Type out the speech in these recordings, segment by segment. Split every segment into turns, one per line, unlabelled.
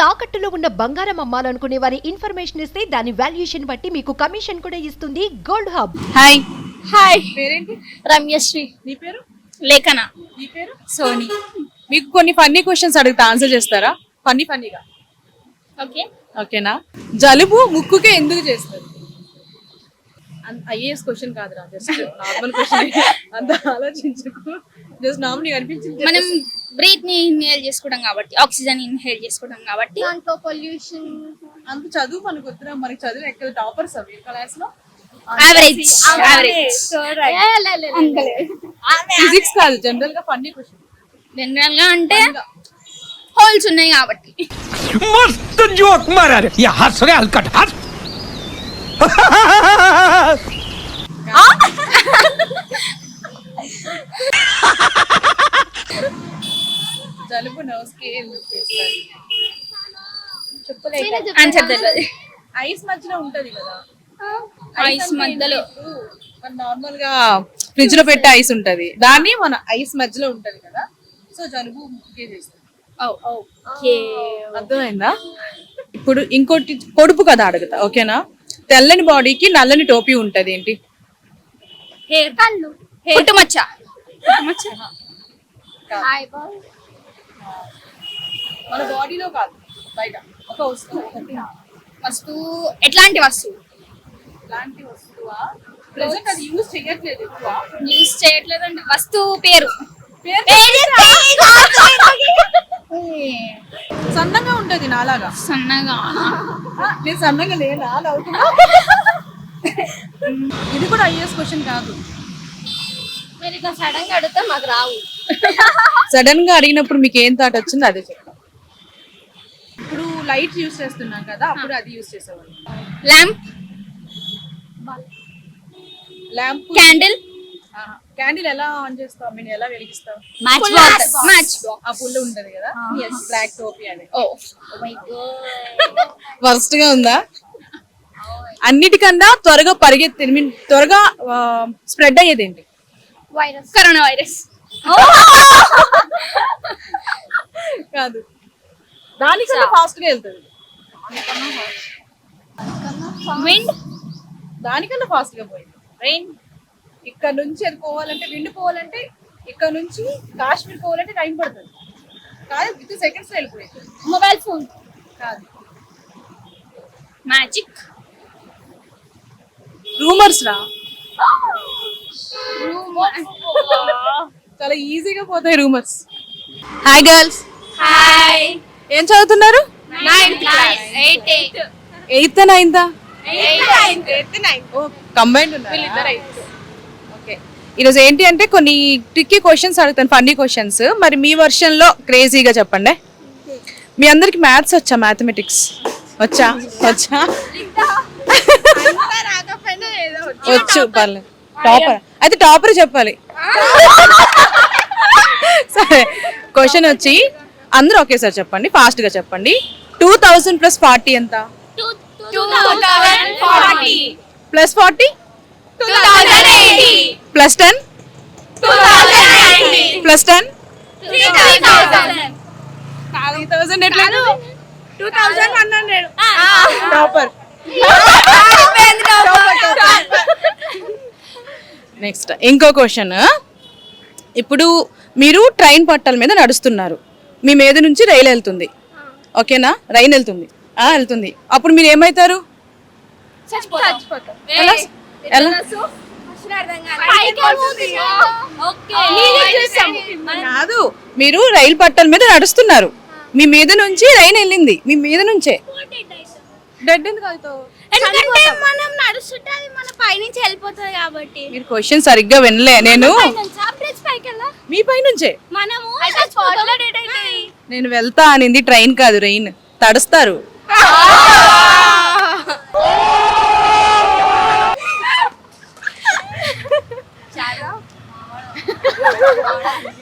తాకట్టులో ఉన్న బంగారం అమ్మాలనుకునే వారి ఇన్ఫర్మేషన్ ఇస్తే దాని వాల్యుయేషన్ బట్టి మీకు కమిషన్ కూడా ఇస్తుంది గోల్డ్ హబ్.
హాయ్
హాయ్
పేరేంటి?
రమ్యశ్రీ.
నీ పేరు?
లేఖన.
నీ పేరు?
సోని.
మీకు కొన్ని ఫన్నీ క్వశ్చన్స్ అడిగితే ఆన్సర్ చేస్తారా? ఫన్నీ ఫన్నీగా.
ఓకే.
ఓకేనా? జలుబు ముక్కుకే ఎందుకు చేస్తారు? ఐఏఎస్ క్వశ్చన్ కాదురా జస్ట్ నార్మల్ క్వశ్చన్ అంత ఆలోచించకు. జస్ట్ నామినీ అనిపించింది.
మనం బ్రీత్ని ఇన్హేల్ చేసుకోవడం కాబట్టి ఆక్సిజన్ ఇన్హేల్ చేసుకోవడం కాబట్టి.
దాంట్లో పొల్యూషన్
అంత చదువు మనకు వద్దురా మనకి చదువు ఎక్కడ? టాపర్స్ అవి క్లాస్లో?
యావరేజ్ యావరేజ్
ఫిజిక్స్ కాదు జనరల్గా ఫన్నీ క్వశ్చన్
జనరల్గా. అంటే హోల్స్ ఉన్నాయి కాబట్టి.
మస్త్ జోక్ మారారు. యా హస్ రే అల్కట్ హస్
జలుబు
ఆన్సర్ తెలియదు
ఐస్ మధ్యలో ఉంటది కదా.
ఐస్ మధ్యలో.
నార్మల్గా ఫ్రిడ్జ్లో పెట్టే ఐస్ ఉంటది. దాన్ని మన ఐస్ మధ్యలో ఉంటది కదా. సో జలుబు చేస్తుంది. అర్థమైందా? ఇప్పుడు ఇంకోటి పొడుపు కదా అడుగుతా. ఓకేనా? తెల్లని బాడీకి నల్లని టోపీ ఉంటది ఏంటి
హెయిర్ కళ్ళు
మన బాడీలో కాదు బయట. ఒక వస్తువు.
ఎట్లాంటి వస్తువు?
ఇలాంటి వస్తువా? ప్రెసెంట్ అది యూజ్ చేయట్లేదు
చేయట్లేదండి వస్తువు పేరు.
పేరు నాలాగా
సన్నగా.
నేను సన్నగా లేనా? ఇది కూడా ఐఎస్ క్వశ్చన్ కాదు.
మీరు ఇట్లా సడన్గా అడిగితే మాకు రావు.
సడన్గా అడిగినప్పుడు మీకు ఏం థాట్ వచ్చిందో అదే చెప్తాం. ఇప్పుడు లైట్ యూస్ చేస్తున్నాం కదా అప్పుడు అది యూస్ చేసేవాళ్ళు.
ల్యాంప్.
Lamp
candle.
క్యాండిల్ ఎలా ఆన్ చేస్తాం నేను ఎలా వెలిగిస్తాం
మ్యాచ్ బాక్స్ మ్యాచ్
ఆ పుల్ల ఉంటది కదా? బ్లాక్ టోపీ అని.
ఓ
వర్స్ట్గా ఉందా? అన్నిటికన్నా త్వరగా పరిగెత్తి mean, త్వరగా స్ప్రెడ్ అయ్యేది ఏంటి
వైరస్
కరోనా వైరస్
కాదు. దానికన్నా ఫాస్ట్గా వెళ్తుంది.
విండ్
దానికన్నా ఫాస్ట్గా పోయింది. ట్రైన్ ఇక్కడ నుంచి అది పోవాలంటే విండి పోవాలంటే ఇక్కడ నుంచి కాశ్మీర్ పోవాలంటే టైం పడుతుంది. కాదు విత్ సెకండ్స్ వెళ్ళిపోయింది.
మొబైల్ ఫోన్
కాదు.
మ్యాజిక్
రూమర్స్ రా? చాలా ఈజీగా పోతాయి రూమర్స్ హాయ్ గర్ల్స్
హాయ్
ఏం చదువుతున్నారు? Eighth ninth
eighth ninth
oh combined ఉన్నారు? ఈరోజు ఏంటి అంటే కొన్ని ట్రిక్కీ క్వశ్చన్స్ అడుగుతాను ఫన్నీ క్వశ్చన్స్ మరి మీ వర్షన్లో క్రేజీగా చెప్పండి. మీ అందరికి మ్యాథ్స్ వచ్చా మ్యాథమెటిక్స్ వచ్చా? వచ్చా? వచ్చు పర్లేదు టాపర్ అయితే టాపర్ చెప్పాలి. సరే క్వశ్చన్ వచ్చి అందరూ ఒకేసారి చెప్పండి ఫాస్ట్గా చెప్పండి. టూ థౌసండ్ ప్లస్ ఫార్టీ ఎంత? Plus forty? Plus ten plus ten next ఇంకో క్వశ్చన్ ఇప్పుడు మీరు ట్రైన్ పట్టాల మీద నడుస్తున్నారు. మీ మీద నుంచి రైలు వెళ్తుంది. ఓకేనా? రైలు వెళ్తుంది. ఆ వెళ్తుంది. అప్పుడు మీరు ఏమవుతారు? ఎలా? ఎలా? కాదు మీరు రైలు పట్టాల మీద నడుస్తున్నారు. మీ మీద నుంచి రైలు వెళ్ళింది. మీ మీద నుంచే. డెడ్ ఎందుకు అవుతావు?
ఎందుకంటే మనం నడుస్తుంటే అది మన పైనుంచి వెళ్ళిపోతుంది కాబట్టి.
మీరు క్వశ్చన్ సరిగ్గా వినలే. నేను మీ పై నుంచే
మనము
నేను వెళ్తా అనింది ట్రైన్ కాదు రెయిన్ తడుస్తారు.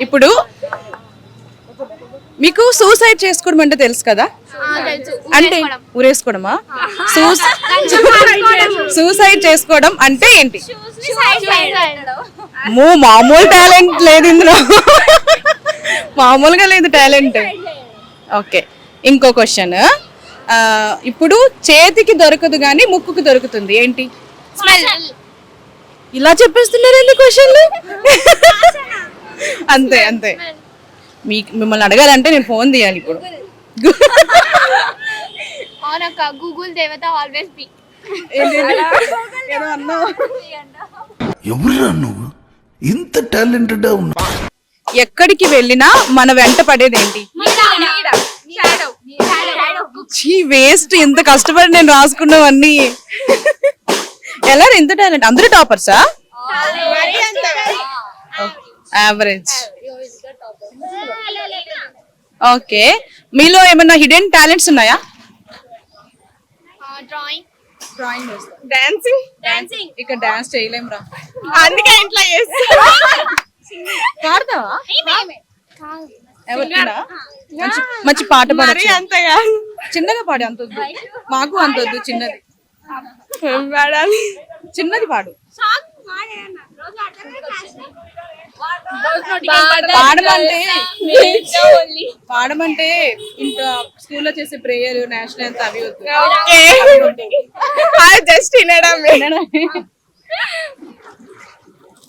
ఇప్పుడు మీకు సూసైడ్ చేసుకోవడం అంటే తెలుసు కదా? అంటే ఊరేసుకోవడమా? సూసైడ్ చేసుకోవడం అంటే ఏంటి? మో మామూలు టాలెంట్ లేదు ఇందులో. మామూలుగా లేదు టాలెంట్. ఓకే. ఇంకో క్వశ్చన్ ఇప్పుడు చేతికి దొరకదు కానీ ముక్కుకు దొరుకుతుంది. ఏంటి? ఇలా చెప్పేస్తున్నారు క్వశ్చన్లు అంతే అంతే. మీ మిమ్మల్ని అడగాలంటే నేను ఫోన్ తీయాలి ఇప్పుడు.
అవునక్క గూగుల్ దేవత ఆల్వేస్ బి
ఏదో అన్నావు.
ఎవరురా నువ్వు? ఇంత టాలెంటెడ్
ఎక్కడికి వెళ్ళినా మన వెంట పడేది ఏంటి చీ వేస్ట్ ఇంత కష్టపడి నేను రాసుకున్నవన్నీ. ఎలా ఇంత టాలెంట్ అందరూ టాపర్సా యావరేజ్ ఓకే మీలో ఏమైనా హిడెన్ టాలెంట్స్ ఉన్నాయా?
డ్రాయింగ్
డ్రాయింగ్ డాన్సింగ్ డాన్సింగ్ ఇక్కడ డాన్స్ చేయలేం రా.
అందుకే ఇంట్లో
పాడతావా? మంచి మంచి పాట
అంతగా
చిన్నగా పాడు అంత వద్దు. మాకు అంత వద్దు చిన్నది.
పాడాలి?
చిన్నది పాడు.
సాంగ్
పాడమంటే పాడమంటే ఇంకా స్కూల్లో చేసే ప్రేయర్ నేషనల్ అంత అవి
జస్ట్ వినడం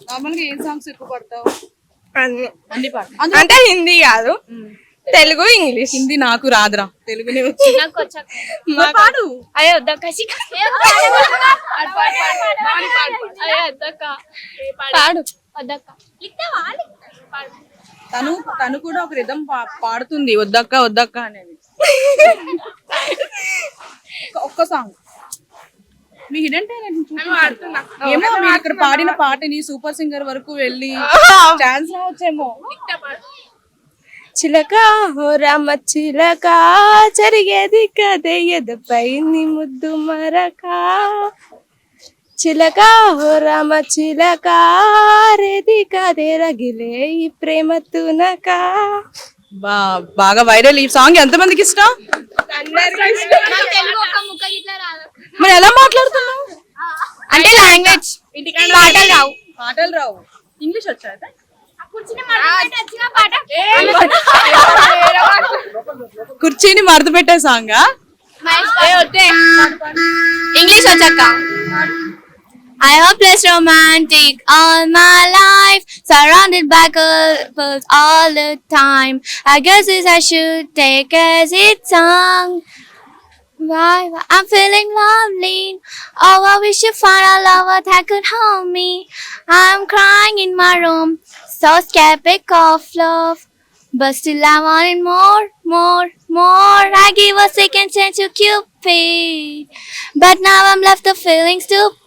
నార్మల్గా ఏం సాంగ్స్ ఎక్కువ పాడతావు అన్ని పాడు
అంటే హిందీ కాదు తెలుగు ఇంగ్లీష్
హిందీ నాకు రాదురా తెలుగునే వచ్చి పాడు
అయ్యో అయ్యో వద్దక్క.
తను తను కూడా ఒక రిధం పాడుతుంది. వద్దక్క వద్దక్క అనేది. ఒక్క- సాంగ్ మీ హిడెన్ టాలెంట్ ఏమో మీరు ఇక్కడ పాడిన పాటని సూపర్ సింగర్ వరకు వెళ్ళి ఛాన్స్ రావచ్చేమో.
చిలక హో రామ చిలక జరిగేది కదే ఎదపై ముద్దు మరక. చిలక హో రామ చిలక రేది కదే రగిలే ఈ ప్రేమ తునక
బా బాగా వైరల్ ఈ సాంగ్ ఎంత మందికి ఇష్టం మరి ఎలా మాట్లాడుతున్నావు
అంటే లాంగ్వేజ్ పాటలు రావు
పాటలు రావు ఇంగ్లీష్ వచ్చా కుర్చీని మడత పెట్టే సాంగ్
ఇంగ్లీష్ వచ్చాక I plus romantic all my life, surrounded by couples all the time. I guess this I should take as its song. Why? why- I'm feeling lonely. Oh, I wish you find a lover that could hold me. I'm crying in my room, so skeptic of love. But still I wanted more, more, more. I give a second chance to Cupid. But now I'm left of feeling stupid.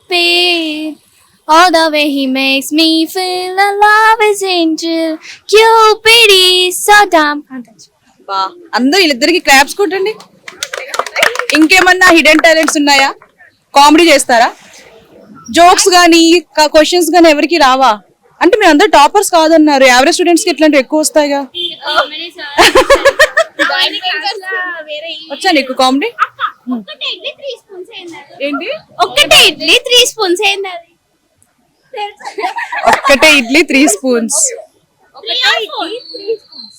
All the way he makes me feel the love is angel. Cupid is so dumb.
బా అందరూ వీళ్ళిద్దరికి claps కొట్టండి. ఇంకేమన్నా hidden talents ఉన్నాయా? Comedy చేస్తారా? Jokes కానీ questions కానీ ఎవరికి రావా? అంటే మీరు అందరు టాపర్స్ కాదన్నారు. యావరేజ్ స్టూడెంట్స్కి ఇట్లాంటివి ఎక్కువ వస్తాయిగా. వచ్చా నీకు కామెడీ ఏంటి?
ఒక్కటే ఇడ్లీ త్రీ స్పూన్స్. ఏంది అది?
ఒక్కటే idli three spoons.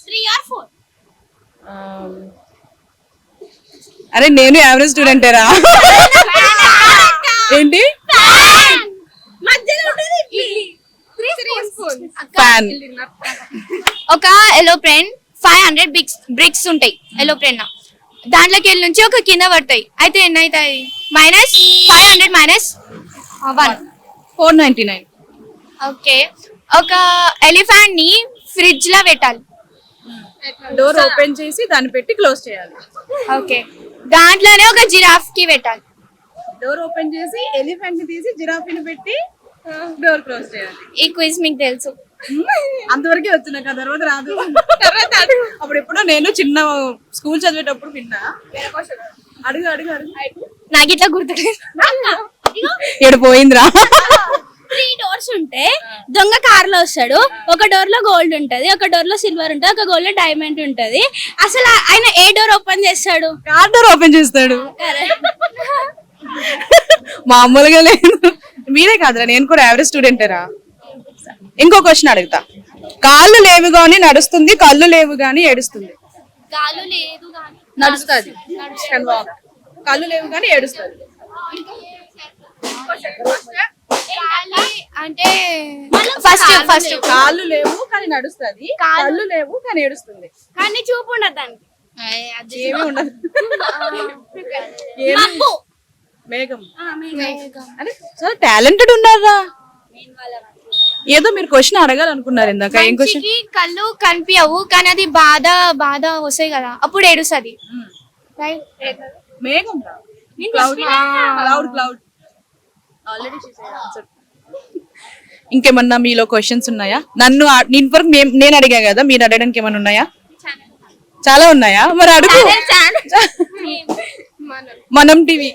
Three or four
అరే నేను యావరేజ్ స్టూడెంటేరా ఏంటి? ఫ్యాన్
ఒక aeroplane five hundred bricks bricks ఉంటాయి. ఎలోప్రేన్ దాంట్లోకి వెళ్ళి నుంచి ఒక కింద పడతాయి. అయితే ఎన్ని అవుతాయి? Minus five hundred minus one
four ninety nine
okay ఒక ఎలిఫెంట్ని ఫ్రిడ్జ్లో పెట్టాలి.
డోర్ ఓపెన్ చేసి దాన్ని పెట్టి క్లోజ్ చేయాలి.
ఓకే దాంట్లోనే ఒక జిరాఫ్కి పెట్టాలి.
డోర్ ఓపెన్ చేసి ఎలిఫెంట్ని తీసి జిరాఫీని పెట్టి డోర్ క్లోజ్ చేయాలి.
ఈ క్విజ్ మీకు తెలుసు.
అంతవరకే వచ్చు నాకు ఆ తర్వాత రాదు. అప్పుడు ఎప్పుడో నేను చిన్న స్కూల్ చదివేటప్పుడు విన్నా. అడుగు అడుగు అడుగు.
నాకు ఇట్లా గుర్తులేదు
ఇక్కడ పోయిందిరా.
త్రీ డోర్స్ ఉంటే దొంగ కార్లో వస్తాడు ఒక డోర్లో గోల్డ్ ఉంటది ఒక డోర్లో సిల్వర్ ఉంటది ఒక గోల్డ్లో డైమండ్ ఉంటది. అసలు ఆయన ఏ డోర్ ఓపెన్ చేస్తాడు?
కార్ డోర్ ఓపెన్ చేస్తాడు. మామూలుగా లేదు. మీరే కాదురా నేను కూడా యావరేజ్ స్టూడెంటేరా ఇంకో క్వశ్చన్ అడుగుతా. కాళ్ళు లేవు గాని నడుస్తుంది కళ్ళు లేవు గాని ఏడుస్తుంది.
గాలు లేదు కానీ
నడుస్తుంది. కళ్ళు లేవు కానీ ఏడుస్తుంది
అంటే ఫస్ట్ ఫస్ట్
కాళ్ళు లేవు. కానీ నడుస్తుంది. కళ్ళు లేవు కానీ ఏడుస్తుంది.
కానీ చూపు ఉండదు దానికి.
ఏమీ ఉండదు. ఏమీ- మేఘం. చాలా టాలెంటెడ్ ఉన్నారా? ఏదో మీరు క్వశ్చన్ అడగాలనుకున్నారు ఇందాక. ఏం క్వశ్చన్?
కళ్ళు కనిపించవు కానీ అది బాధ బాధ వస్తాయి కదా. అప్పుడు ఏడుస్తుంది. రైట్
మేఘం క్లౌడ్ క్లౌడ్ క్లౌడ్ ఆల్రెడీ ఇంకేమన్నా మీలో క్వశ్చన్స్ ఉన్నాయా? నన్ను నేను వరకు నేను అడిగా కదా మీరు అడగడానికి ఏమైనా ఉన్నాయా? చాలా ఉన్నాయా? మరి అడుగు. మనం టీవీ.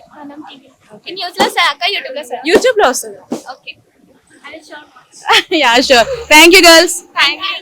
యూట్యూబ్లో వస్తుంది yeah sure thank you girls
thank you